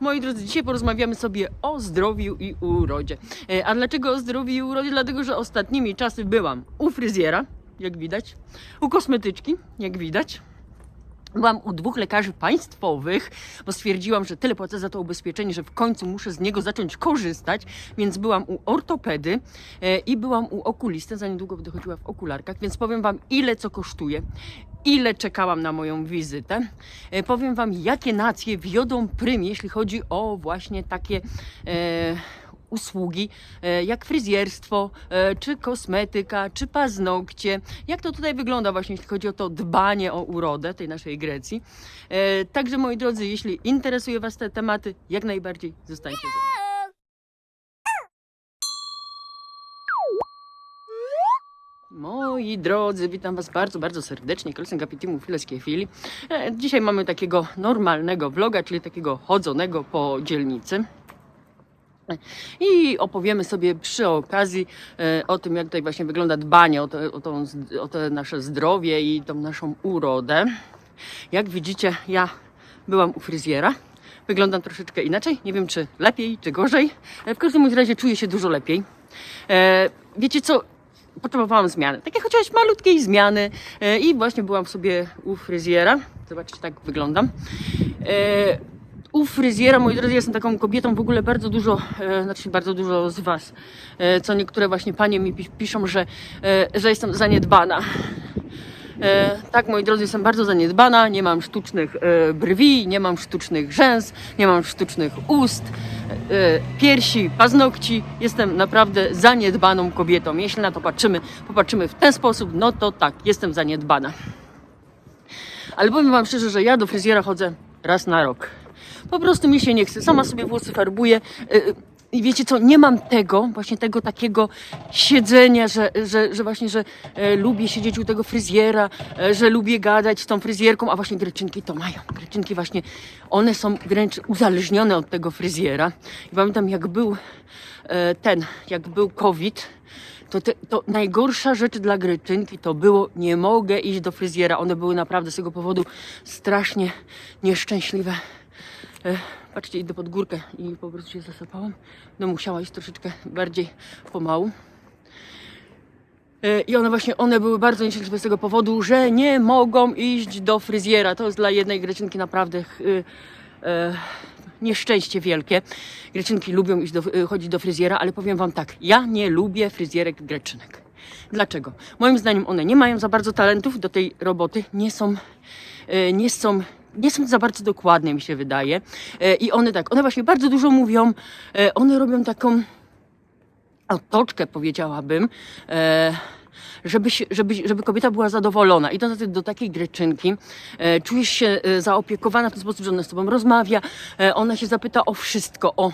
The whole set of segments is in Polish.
Moi drodzy, dzisiaj porozmawiamy sobie o zdrowiu i urodzie. E, A dlaczego o zdrowiu i urodzie? Dlatego, że ostatnimi czasy byłam u fryzjera, jak widać, u kosmetyczki, jak widać. Byłam u dwóch lekarzy państwowych, bo stwierdziłam, że tyle płacę za to ubezpieczenie, że w końcu muszę z niego zacząć korzystać, więc byłam u ortopedy e, i byłam u okulisty, za niedługo będę chodziła w okularkach, więc powiem Wam ile co kosztuje, ile czekałam na moją wizytę. E, powiem Wam jakie nacje wiodą prym, jeśli chodzi o właśnie takie... E, usługi, e, jak fryzjerstwo, e, czy kosmetyka, czy paznokcie. Jak to tutaj wygląda właśnie, jeśli chodzi o to dbanie o urodę tej naszej Grecji. E, Także moi drodzy, jeśli interesuje Was te tematy, jak najbardziej zostańcie z nami. Moi drodzy, witam Was bardzo, bardzo serdecznie. Kolsen Kapitimu Fileskiej Chwili. E, Dzisiaj mamy takiego normalnego vloga, czyli takiego chodzonego po dzielnicy. I opowiemy sobie przy okazji e, o tym, jak tutaj właśnie wygląda dbanie o, te, o, o nasze zdrowie i tą naszą urodę. Jak widzicie, ja byłam u fryzjera. Wyglądam troszeczkę inaczej. Nie wiem, czy lepiej, czy gorzej. E, W każdym razie czuję się dużo lepiej. E, wiecie co? Potrzebowałam zmiany. Takiej chociaż malutkiej zmiany. E, I właśnie byłam sobie u fryzjera. Zobaczcie, tak wyglądam. E, u fryzjera, moi drodzy, jestem taką kobietą, w ogóle bardzo dużo, e, znaczy bardzo dużo z Was, co niektóre właśnie panie mi pi- piszą, że, że jestem zaniedbana. E, tak, moi drodzy, jestem bardzo zaniedbana, nie mam sztucznych e, brwi, nie mam sztucznych rzęs, nie mam sztucznych ust, e, piersi, paznokci. Jestem naprawdę zaniedbaną kobietą. Jeśli na to patrzymy, popatrzymy w ten sposób, no to tak, jestem zaniedbana. Ale powiem Wam szczerze, że ja do fryzjera chodzę raz na rok. Po prostu mi się nie chce. Sama sobie włosy farbuję. I wiecie co, nie mam tego, właśnie tego takiego siedzenia, że, że, że właśnie, że e, lubię siedzieć u tego fryzjera, e, że lubię gadać z tą fryzjerką, a właśnie greczynki to mają. Greczynki właśnie, one są wręcz uzależnione od tego fryzjera. I pamiętam jak był e, ten, jak był COVID, to, te, to najgorsza rzecz dla Greczynki to było, nie mogę iść do fryzjera. One były naprawdę z tego powodu strasznie nieszczęśliwe. E, patrzcie, idę pod górkę i po prostu się zasypałam. No musiała iść troszeczkę bardziej pomału. E, I one właśnie, one były bardzo nieszczęśliwe z tego powodu, że nie mogą iść do fryzjera. To jest dla jednej Greczynki naprawdę ch- y, e, nieszczęście wielkie. Greczynki lubią iść do, chodzić do fryzjera, ale powiem wam tak, ja nie lubię fryzjerek Greczynek. Dlaczego? Moim zdaniem one nie mają za bardzo talentów do tej roboty, nie są, nie są nie są za bardzo dokładne, mi się wydaje. E, I one tak, one właśnie bardzo dużo mówią, e, one robią taką otoczkę, powiedziałabym, e, żeby, żeby, żeby kobieta była zadowolona. I do, do takiej greczynki czujesz się zaopiekowana w ten sposób, że ona z tobą rozmawia, ona się zapyta o wszystko, o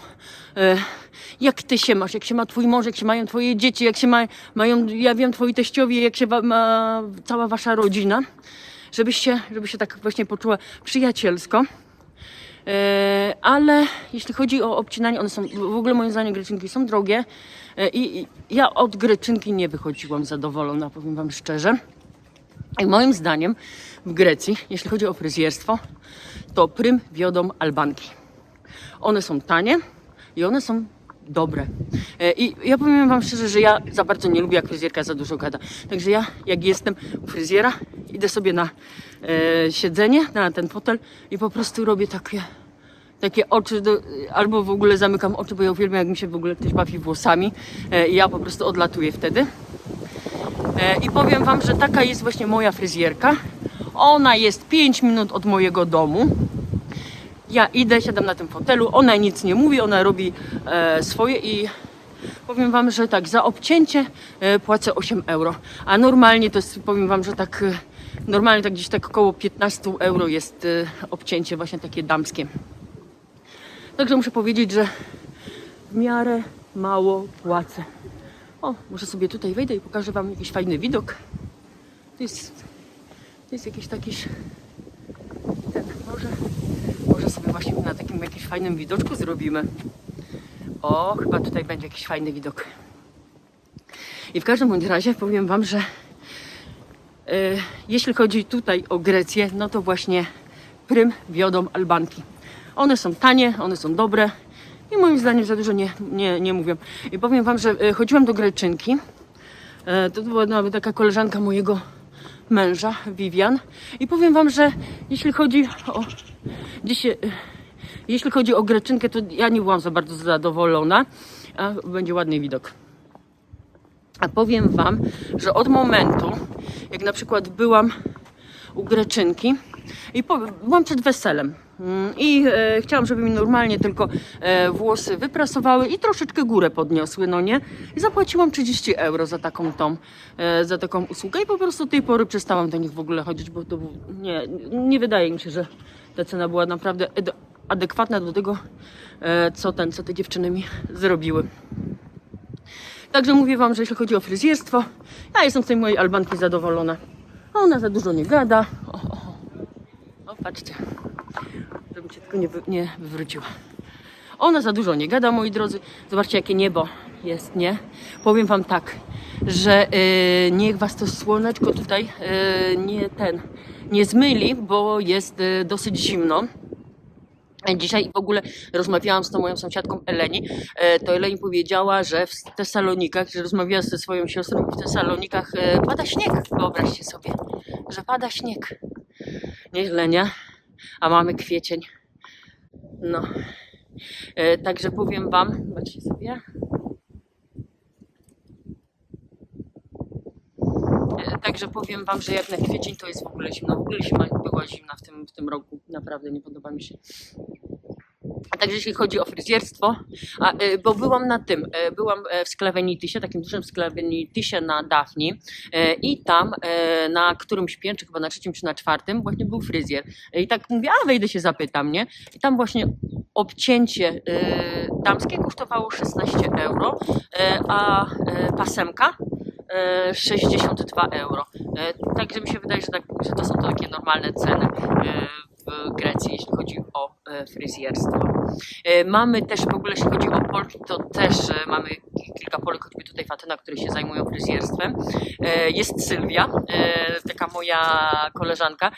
jak ty się masz, jak się ma twój mąż, jak się mają twoje dzieci, jak się ma, mają, ja wiem, twoi teściowie, jak się ma cała wasza rodzina. Żebyś się, żeby się tak właśnie poczuła przyjacielsko. E, ale jeśli chodzi o obcinanie, one są, w ogóle moim zdaniem greczynki są drogie e, i, ja od greczynki nie wychodziłam zadowolona, powiem wam szczerze. I moim zdaniem w Grecji, jeśli chodzi o fryzjerstwo, to prym wiodą Albanki. One są tanie i one są dobre. E, I ja powiem wam szczerze, że ja za bardzo nie lubię, jak fryzjerka za dużo gada. Także ja, jak jestem u fryzjera, idę sobie na e, siedzenie, na ten fotel i po prostu robię takie, takie oczy, do, albo w ogóle zamykam oczy, bo ja uwielbiam, jak mi się w ogóle ktoś bawi włosami. E, I ja po prostu odlatuję wtedy. E, I powiem Wam, że taka jest właśnie moja fryzjerka. Ona jest 5 minut od mojego domu. Ja idę, siadam na tym fotelu, ona nic nie mówi, ona robi e, swoje i powiem Wam, że tak, za obcięcie e, płacę 8 euro, a normalnie to jest, powiem Wam, że tak, e, normalnie tak gdzieś tak około 15 euro jest e, obcięcie właśnie takie damskie. Także muszę powiedzieć, że w miarę mało płacę. O, może sobie tutaj wejdę i pokażę Wam jakiś fajny widok. To jest, to jest jakiś taki ten, może, może sobie właśnie na takim jakimś fajnym widoczku zrobimy. O, chyba tutaj będzie jakiś fajny widok. I w każdym bądź razie powiem Wam, że e, jeśli chodzi tutaj o Grecję, no to właśnie prym wiodą Albanki. One są tanie, one są dobre i moim zdaniem za dużo nie, nie, nie mówią. I powiem Wam, że e, chodziłam do Greczynki. E, To była nawet taka koleżanka mojego męża, Vivian. I powiem Wam, że jeśli chodzi o. E, jeśli chodzi o Greczynkę, to ja nie byłam za bardzo zadowolona. A będzie ładny widok. A powiem Wam, że od momentu, jak na przykład byłam u Greczynki i byłam przed weselem i e, chciałam, żeby mi normalnie tylko e, włosy wyprasowały i troszeczkę górę podniosły, no nie? I zapłaciłam 30 euro za taką tą, e, za taką usługę i po prostu od tej pory przestałam do nich w ogóle chodzić, bo to nie, nie wydaje mi się, że ta cena była naprawdę adekwatna do tego, e, co ten, co te dziewczyny mi zrobiły. Także mówię wam, że jeśli chodzi o fryzjerstwo, ja jestem z tej mojej Albanki zadowolona. Ona za dużo nie gada. O, o, patrzcie, żebym cię tylko nie, wy, nie wywróciła. Ona za dużo nie gada, moi drodzy. Zobaczcie, jakie niebo jest, nie? Powiem wam tak, że y, niech was to słoneczko tutaj y, nie ten, nie zmyli, bo jest y, dosyć zimno. Dzisiaj w ogóle rozmawiałam z tą moją sąsiadką Eleni. E, To Eleni powiedziała, że w Tesalonikach, że rozmawiała ze swoją siostrą, w Tesalonikach e, pada śnieg. Wyobraźcie sobie, że pada śnieg. Nieźle, nie? A mamy kwiecień. No. E, Także powiem Wam, zobaczcie sobie. E, Także powiem Wam, że jak na kwiecień to jest w ogóle zimno. W ogóle zima była zimna w tym, w tym roku. Naprawdę nie podoba mi się. A także jeśli chodzi o fryzjerstwo, a, y, bo byłam na tym, y, byłam e, w Sklevenitisie, takim dużym Sklevenitisie na Dafni y, i tam y, na którymś piętrze, chyba na trzecim czy na czwartym, właśnie był fryzjer. I tak mówię, a wejdę się zapytam, nie? I tam właśnie obcięcie y, damskie kosztowało 16 euro, a pasemka y, 62 euro. Także mi się wydaje, że, tak, że to są to takie normalne ceny w Grecji, jeśli chodzi o e, fryzjerstwo. E, Mamy też w ogóle, jeśli chodzi o Polki, to też e, mamy ki- kilka Polek, choćby tutaj Fatyna, które się zajmują fryzjerstwem. Jest Sylwia, taka moja koleżanka,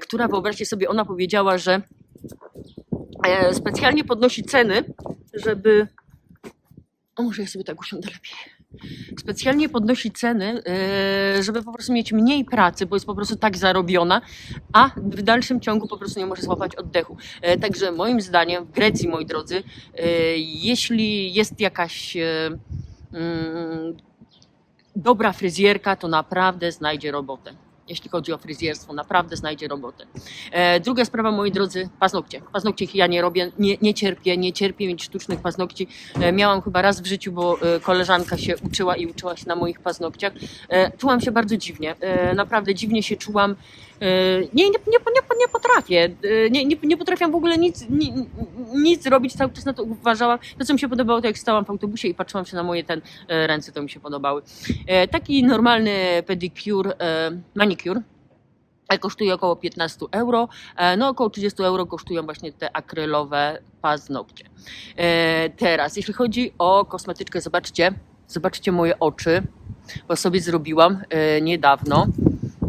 która wyobraźcie sobie, ona powiedziała, że specjalnie podnosi ceny, żeby. O, może ja sobie tak usiądę lepiej specjalnie podnosi ceny, e, żeby po prostu mieć mniej pracy, bo jest po prostu tak zarobiona, a w dalszym ciągu po prostu nie może złapać oddechu. E, Także moim zdaniem w Grecji, moi drodzy, e, jeśli jest jakaś mm, dobra fryzjerka, to naprawdę znajdzie robotę. Jeśli chodzi o fryzjerstwo, naprawdę znajdzie robotę. E, druga sprawa, moi drodzy, paznokcie. Paznokcie ja nie robię, nie, nie cierpię, nie cierpię mieć sztucznych paznokci. E, miałam chyba raz w życiu, bo e, koleżanka się uczyła i uczyła się na moich paznokciach. E, czułam się bardzo dziwnie, e, naprawdę dziwnie się czułam. E, nie, nie, nie, nie, nie potrafię, e, nie, nie, nie potrafiłam w ogóle nic, ni, nic zrobić, cały czas na to uważałam. To, co mi się podobało, to jak stałam w autobusie i patrzyłam się na moje ten e, ręce, to mi się podobały. E, taki normalny pedicure, manicure, kosztuje około 15 euro. No około 30 euro kosztują właśnie te akrylowe paznokcie. Teraz, jeśli chodzi o kosmetyczkę, zobaczcie, zobaczcie moje oczy, bo sobie zrobiłam niedawno.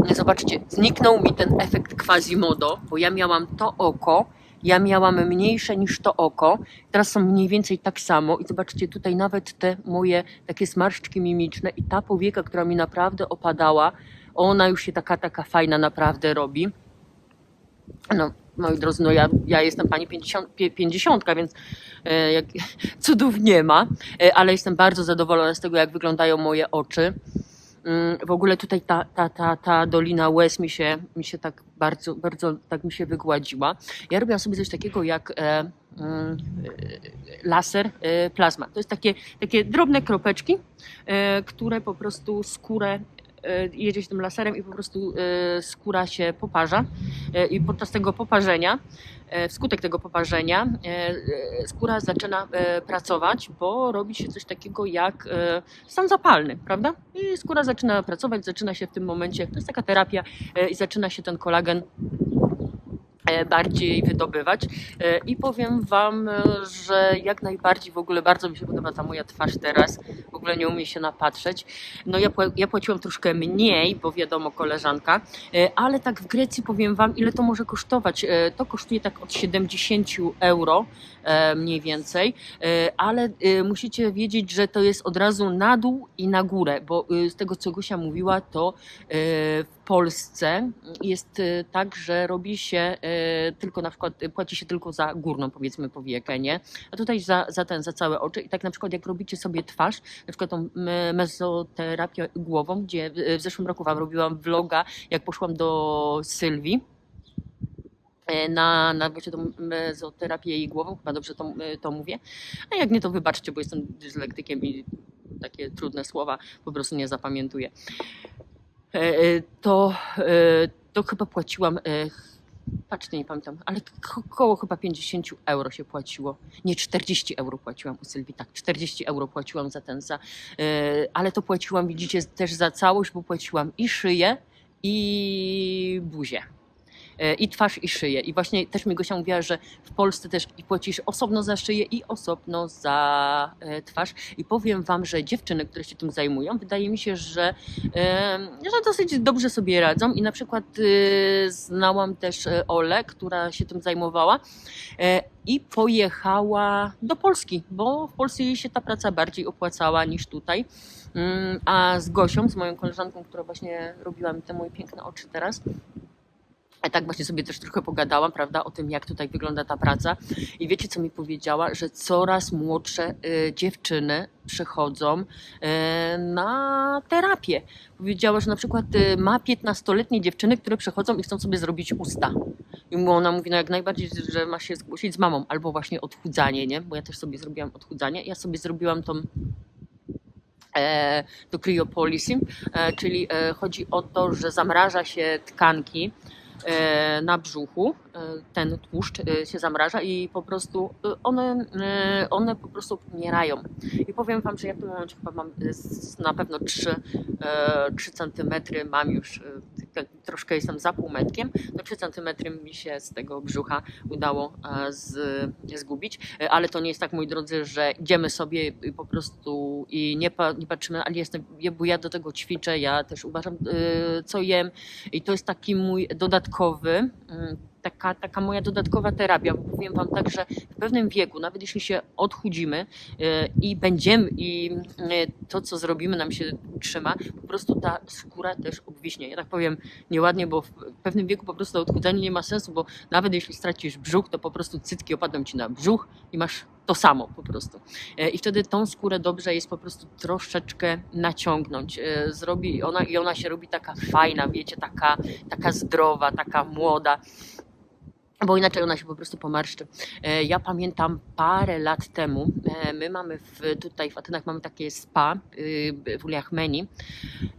Zobaczcie, zniknął mi ten efekt Quasimodo, bo ja miałam to oko, ja miałam mniejsze niż to oko, teraz są mniej więcej tak samo i zobaczcie tutaj nawet te moje takie zmarszczki mimiczne i ta powieka, która mi naprawdę opadała, ona już się taka, taka fajna naprawdę robi. No, moi drodzy, no ja, ja jestem pani 50, pie- 50 więc e, jak, cudów nie ma, e, ale jestem bardzo zadowolona z tego, jak wyglądają moje oczy. Mm, W ogóle tutaj ta, ta, ta, ta dolina łez mi się, mi się tak bardzo, bardzo tak mi się wygładziła. Ja robiłam sobie coś takiego jak e, mm, laser e, plazma. To jest takie, takie drobne kropeczki, e, które po prostu skórę jedzie się tym laserem i po prostu e, skóra się poparza E, i podczas tego poparzenia, wskutek tego poparzenia skóra zaczyna pracować, bo robi się coś takiego jak stan zapalny, prawda? I skóra zaczyna pracować, zaczyna się w tym momencie, to jest taka terapia i zaczyna się ten kolagen bardziej wydobywać E, i powiem Wam, e, że jak najbardziej w ogóle bardzo mi się podoba ta moja twarz teraz, w ogóle nie umie się napatrzeć. No ja, ja płaciłam troszkę mniej, bo wiadomo koleżanka, e, ale tak w Grecji powiem Wam ile to może kosztować. E, To kosztuje tak od 70 euro e, mniej więcej, E, ale e, musicie wiedzieć, że to jest od razu na dół i na górę, bo e, z tego co Gosia mówiła, to e, w Polsce jest e, tak, że robi się e, tylko na przykład, e, płaci się tylko za górną powiedzmy powiekę, nie? A tutaj za, za ten, za całe oczy i tak na przykład jak robicie sobie twarz, na przykład tą me- mezoterapię głową, gdzie w- zeszłym roku wam robiłam vloga, jak poszłam do Sylwii, e, na, na właśnie tą mezoterapię jej głową, chyba dobrze to, to mówię. A jak nie, to wybaczcie, bo jestem dyslektykiem i takie trudne słowa po prostu nie zapamiętuję. E, e, To, e, to chyba płaciłam, patrzcie, nie pamiętam, ale ko- koło chyba 50 euro się płaciło. Nie, 40 euro płaciłam u Sylwii, tak, 40 euro płaciłam za ten, za, ale to płaciłam, widzicie, też za całość, bo płaciłam i szyję, i buzię. E, I twarz, i szyję. I właśnie też mi Gosia mówiła, że w Polsce też i płacisz osobno za szyję i osobno za e, twarz. I powiem Wam, że dziewczyny, które się tym zajmują, wydaje mi się, że, e, że dosyć dobrze sobie radzą. I na przykład znałam też e, Olę, która się tym zajmowała i pojechała do Polski, bo w Polsce jej się ta praca bardziej opłacała niż tutaj. Mm, A z Gosią, z moją koleżanką, która właśnie robiła mi te moje piękne oczy teraz, a tak właśnie sobie też trochę pogadałam, prawda, o tym, jak tutaj wygląda ta praca. I wiecie, co mi powiedziała? Że coraz młodsze y, dziewczyny przychodzą y, na terapię. Powiedziała, że na przykład y, ma 15-letnie dziewczyny, które przychodzą i chcą sobie zrobić usta. I mu- ona mówi, no jak najbardziej, że ma się zgłosić z mamą, albo właśnie odchudzanie, nie? Bo ja też sobie zrobiłam odchudzanie. Ja sobie zrobiłam tą e, to cryopolising, e, czyli e, chodzi o to, że zamraża się tkanki e, na brzuchu, e, ten tłuszcz e, się zamraża i po prostu e, one, e, one po prostu umierają. I powiem Wam, że ja w tym momencie chyba mam e, na pewno 3, 3 centymetry, mam już, e, tak troszkę jestem za półmetkiem, no 3 centymetry mi się z tego brzucha udało e, z, zgubić, E, ale to nie jest tak, moi drodzy, że idziemy sobie po prostu i nie, pa, nie patrzymy, ale jestem, bo ja do tego ćwiczę, ja też uważam, e, co jem i to jest taki mój dodatkowy, mm, taka, taka moja dodatkowa terapia, bo powiem Wam tak, że w pewnym wieku, nawet jeśli się odchudzimy e, i będziemy, i e, to, co zrobimy, nam się trzyma, po prostu ta skóra też obwiśnie. Ja tak powiem nieładnie, bo w pewnym wieku po prostu odchudzanie nie ma sensu, bo nawet jeśli stracisz brzuch, to po prostu cycki opadną Ci na brzuch i masz to samo po prostu. E, I wtedy tą skórę dobrze jest po prostu troszeczkę naciągnąć. E, Zrobi ona i ona się robi taka fajna, wiecie, taka, taka zdrowa, taka młoda. Bo inaczej ona się po prostu pomarszczy. E, Ja pamiętam parę lat temu, e, my mamy w, tutaj w Atenach mamy takie spa y, w Uliachmeni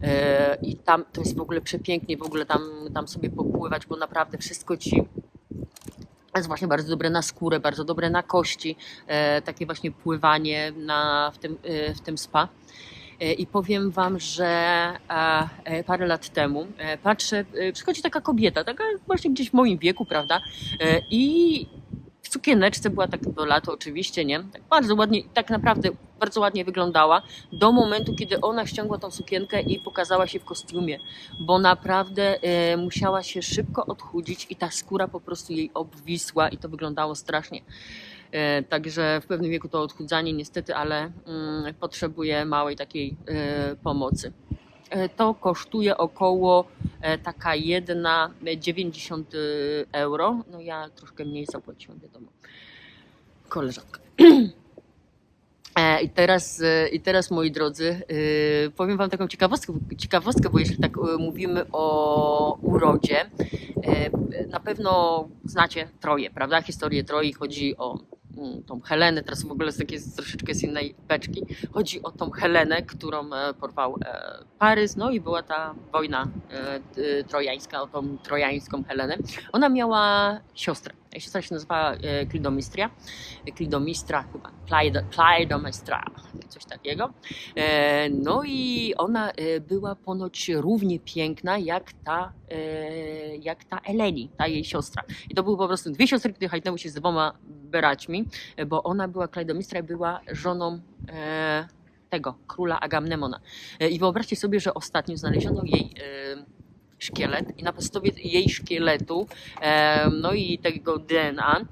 E, i tam to jest w ogóle przepięknie, w ogóle tam, tam sobie popływać, bo naprawdę wszystko ci jest właśnie bardzo dobre na skórę, bardzo dobre na kości, takie właśnie pływanie na, w, tym, w tym spa. E, I powiem Wam, że e, parę lat temu e, patrzę, przychodzi taka kobieta, taka właśnie gdzieś w moim wieku, prawda? I w sukieneczce była tak do lato oczywiście, nie? Tak bardzo ładnie, tak naprawdę bardzo ładnie wyglądała do momentu, kiedy ona ściągła tą sukienkę i pokazała się w kostiumie, bo naprawdę e, musiała się szybko odchudzić i ta skóra po prostu jej obwisła i to wyglądało strasznie. E, Także w pewnym wieku to odchudzanie niestety, ale mm, potrzebuje małej takiej e, pomocy. E, To kosztuje około taka jedna e, 90 euro. No ja troszkę mniej zapłaciłam, wiadomo. Koleżanka. I teraz, I teraz, moi drodzy, powiem Wam taką ciekawostkę, ciekawostkę, bo jeśli tak mówimy o urodzie, na pewno znacie Troje, prawda? Historię Troi chodzi o tą Helenę, teraz w ogóle z takiej troszeczkę z innej beczki. Chodzi o tą Helenę, którą e, porwał e, Parys, no i była ta wojna e, trojańska, o tą trojańską Helenę. Ona miała siostrę. Siostra się nazywała e, Klidomistria. Klidomistra chyba. Klaido, Klaidomestra. Coś takiego. E, no i ona e, była ponoć równie piękna jak ta, e, jak ta Eleni, ta jej siostra. I to były po prostu dwie siostry, które hajtnęły się z dwoma braćmi, e, bo ona była, Klaidomistra i była żoną e, tego, króla Agamnemona. E, I wyobraźcie sobie, że ostatnio znaleziono jej e, szkielet i na podstawie jej szkieletu no i tego DNA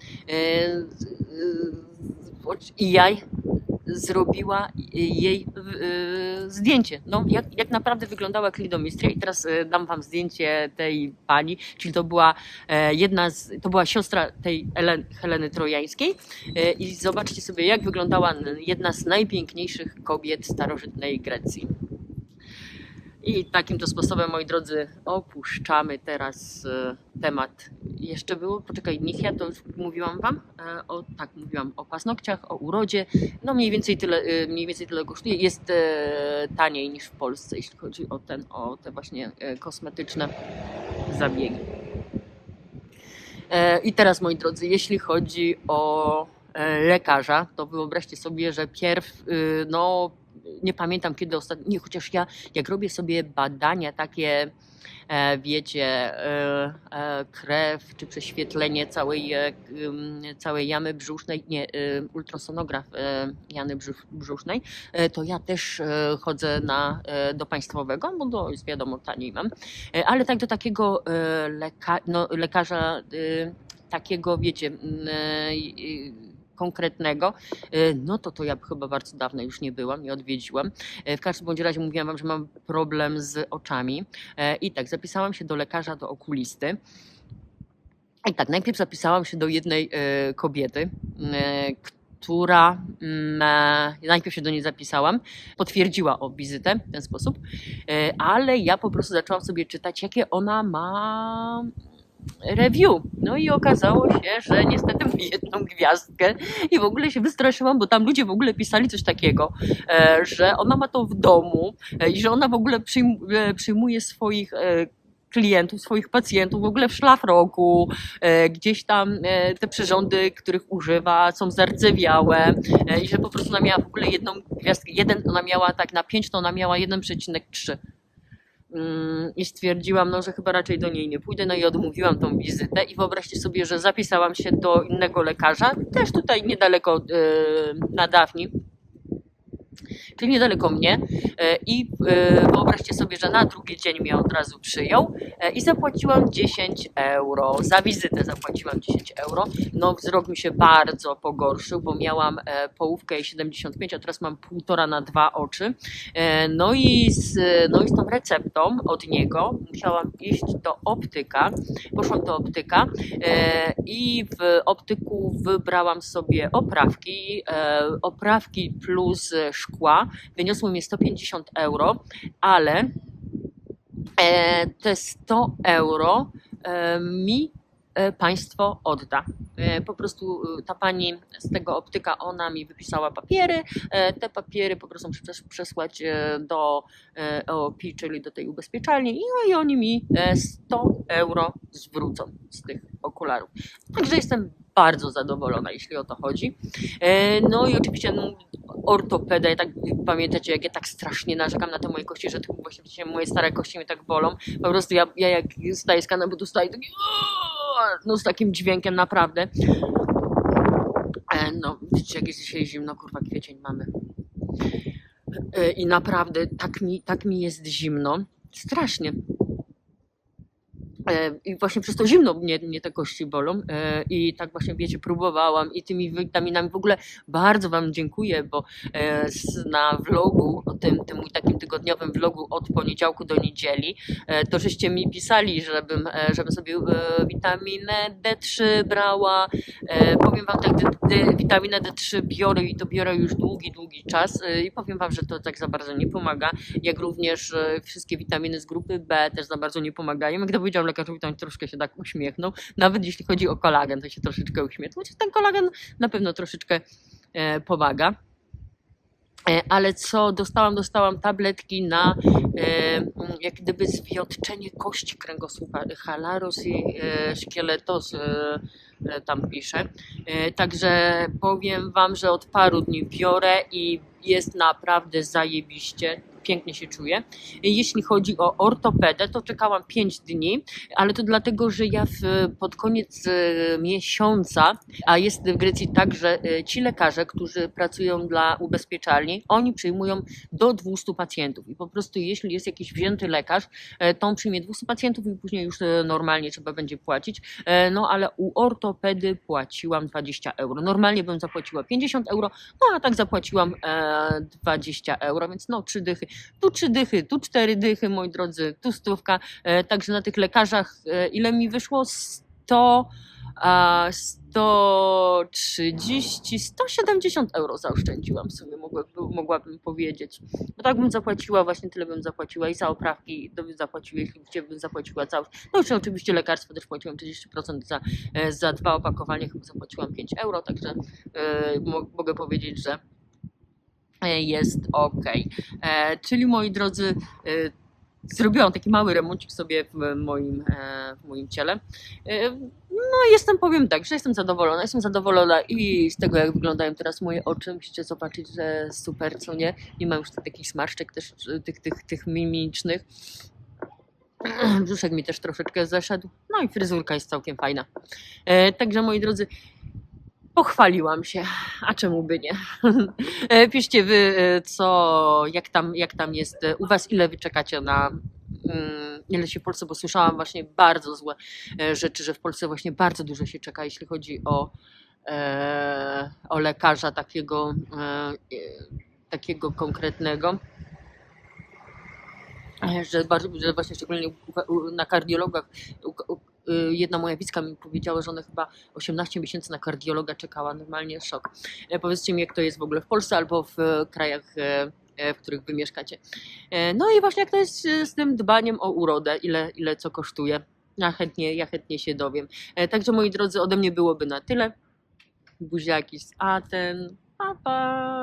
i jaj zrobiła jej e, zdjęcie. No, jak, jak naprawdę wyglądała Klidomistria i teraz e, dam wam zdjęcie tej pani, czyli to była e, jedna z, to była siostra tej Helen, Heleny Trojańskiej i zobaczcie sobie jak wyglądała jedna z najpiękniejszych kobiet starożytnej Grecji. I takim to sposobem, moi drodzy, opuszczamy teraz e, temat. Jeszcze było, poczekaj, Nifia, to już mówiłam wam, e, o, tak, mówiłam o paznokciach, o urodzie. No mniej więcej tyle, e, mniej więcej tyle kosztuje. Jest taniej niż w Polsce, jeśli chodzi o ten, o te właśnie kosmetyczne zabiegi. I teraz, moi drodzy, jeśli chodzi o lekarza, to wyobraźcie sobie, że pierw, y, no nie pamiętam kiedy ostatnio, chociaż ja jak robię sobie badania takie, e, wiecie, e, e, krew czy prześwietlenie całej, całej jamy brzusznej, nie, ultrasonograf jamy brzusznej, to ja też chodzę na, do państwowego, bo to jest wiadomo, taniej mam, ale tak do takiego leka, no, lekarza, takiego, wiecie, konkretnego, e, no to to ja chyba bardzo dawno już nie byłam, nie odwiedziłam. E, W każdym bądź razie mówiłam wam, że mam problem z oczami E, i tak zapisałam się do lekarza, do okulisty. I tak, najpierw zapisałam się do jednej kobiety, która mm, najpierw się do niej zapisałam, potwierdziła o wizytę w ten sposób, ale ja po prostu zaczęłam sobie czytać, jakie ona ma review. No i okazało się, że niestety jedną gwiazdkę i w ogóle się wystraszyłam, bo tam ludzie w ogóle pisali coś takiego, e, że ona ma to w domu e, i że ona w ogóle e, przyjmuje swoich klientów, swoich pacjentów w ogóle w szlafroku, gdzieś tam te przyrządy, których używa są zardzewiałe i że po prostu ona miała w ogóle jedną gwiazdkę, jeden ona miała tak na 5 to ona miała 1,3 Mm, i stwierdziłam, no, że chyba raczej do niej nie pójdę, no i odmówiłam tą wizytę. I wyobraźcie sobie, że zapisałam się do innego lekarza, też tutaj niedaleko e, na dawni, czyli niedaleko mnie e, i e, wyobraźcie sobie, że na drugi dzień mnie od razu przyjął e, i zapłaciłam 10 euro, za wizytę zapłaciłam 10 euro, no wzrok mi się bardzo pogorszył, bo miałam połówkę i 75, a teraz mam półtora na dwa oczy, No i, z, no i z tą receptą od niego musiałam iść do optyka. Poszłam do optyka i w optyku wybrałam sobie oprawki. Oprawki plus szkła wyniosły mi 150 euro, ale e, te 100 euro e, mi e, państwo odda. Po prostu ta pani z tego optyka, ona mi wypisała papiery. Te papiery po prostu muszę przes- przesłać do EOP, czyli do tej ubezpieczalni i, oni mi e, 100 euro zwrócą z tych okularów. Także jestem bardzo zadowolona, jeśli o to chodzi. E, No i oczywiście no, ortopeda, ja tak pamiętacie, jak ja tak strasznie narzekam na te moje kości, że to właśnie moje stare kości mnie tak bolą. Po prostu ja, ja jak staję z kanału, to staję taki no z takim dźwiękiem naprawdę. E, No, widzicie, jak jest dzisiaj zimno, kurwa, kwiecień mamy. E, I naprawdę tak mi, tak mi jest zimno. Strasznie. E, I właśnie przez to zimno mnie, mnie te kości bolą. E, I tak właśnie, wiecie, próbowałam i tymi witaminami w ogóle bardzo Wam dziękuję, bo e, na vlogu, tym, tym mój takim tygodniowym vlogu od poniedziałku do niedzieli, to żeście mi pisali, żebym, żebym sobie witaminę D3 brała. Powiem Wam tak, witaminę D3 biorę i to biorę już długi, długi czas i powiem Wam, że to tak za bardzo nie pomaga, jak również wszystkie witaminy z grupy B też za bardzo nie pomagają. Jak to powiedziałam lekarzowi, on troszkę się tak uśmiechnął. Nawet jeśli chodzi o kolagen, to się troszeczkę uśmiechnął. Ten kolagen na pewno troszeczkę e, pomaga. E, Ale co dostałam? Dostałam tabletki na e, jak gdyby zwiotczenie kości kręgosłupa, halaros i szkieletos, tam pisze. Także powiem Wam, że od paru dni biorę i jest naprawdę zajebiście. Pięknie się czuję. Jeśli chodzi o ortopedę, to czekałam 5 dni, ale to dlatego, że ja w, pod koniec e, miesiąca, a jest w Grecji tak, że e, ci lekarze, którzy pracują dla ubezpieczalni, oni przyjmują do 200 pacjentów i po prostu jeśli jest jakiś wzięty lekarz, e, to on przyjmie 200 pacjentów i później już normalnie trzeba będzie płacić. No ale u ortopedy płaciłam 20 euro. Normalnie bym zapłaciła 50 euro, no a tak zapłaciłam e, 20 euro, więc no trzy dychy. Tu trzy dychy, tu cztery dychy, moi drodzy, tu stówka. E, Także na tych lekarzach e, ile mi wyszło? 100 a 130, 170 euro zaoszczędziłam mogła, mogłabym powiedzieć. Bo tak bym zapłaciła, właśnie tyle bym zapłaciła i za oprawki to bym zapłaciła, jeśli gdzie bym zapłaciła całość. No jeszcze oczywiście lekarstwo też płaciłam 30% za, e, za dwa opakowania, chyba zapłaciłam 5 euro, także mo- mogę powiedzieć, że jest ok. E, czyli moi drodzy, e, zrobiłam taki mały remoncik sobie w moim, e, w moim ciele. E, no jestem, powiem tak, że jestem zadowolona. Jestem zadowolona i z tego, jak wyglądają teraz moje oczy. Musicie zobaczyć, że super, co nie? Nie ma już takich smarszczek też, e, tych, tych, tych mimicznych. Brzuszek mi też troszeczkę zeszedł. No i fryzurka jest całkiem fajna. E, także moi drodzy, pochwaliłam się. A czemu by nie? E, Piszcie wy, e, co, jak tam, jak tam jest e, u was, ile wy czekacie na, mm, ile się w Polsce, bo słyszałam właśnie bardzo złe rzeczy, że w Polsce właśnie bardzo dużo się czeka, jeśli chodzi o, o lekarza takiego, takiego konkretnego. Że, bardzo, że właśnie szczególnie na kardiologach jedna moja widzka mi powiedziała, że ona chyba 18 miesięcy na kardiologa czekała, normalnie szok. E, Powiedzcie mi, jak to jest w ogóle w Polsce albo w e, krajach, e, w których wy mieszkacie. No i właśnie jak to jest z tym dbaniem o urodę, ile, ile co kosztuje. Ja chętnie, ja chętnie się dowiem. Także moi drodzy, ode mnie byłoby na tyle. Buziaki z Aten. Pa, pa.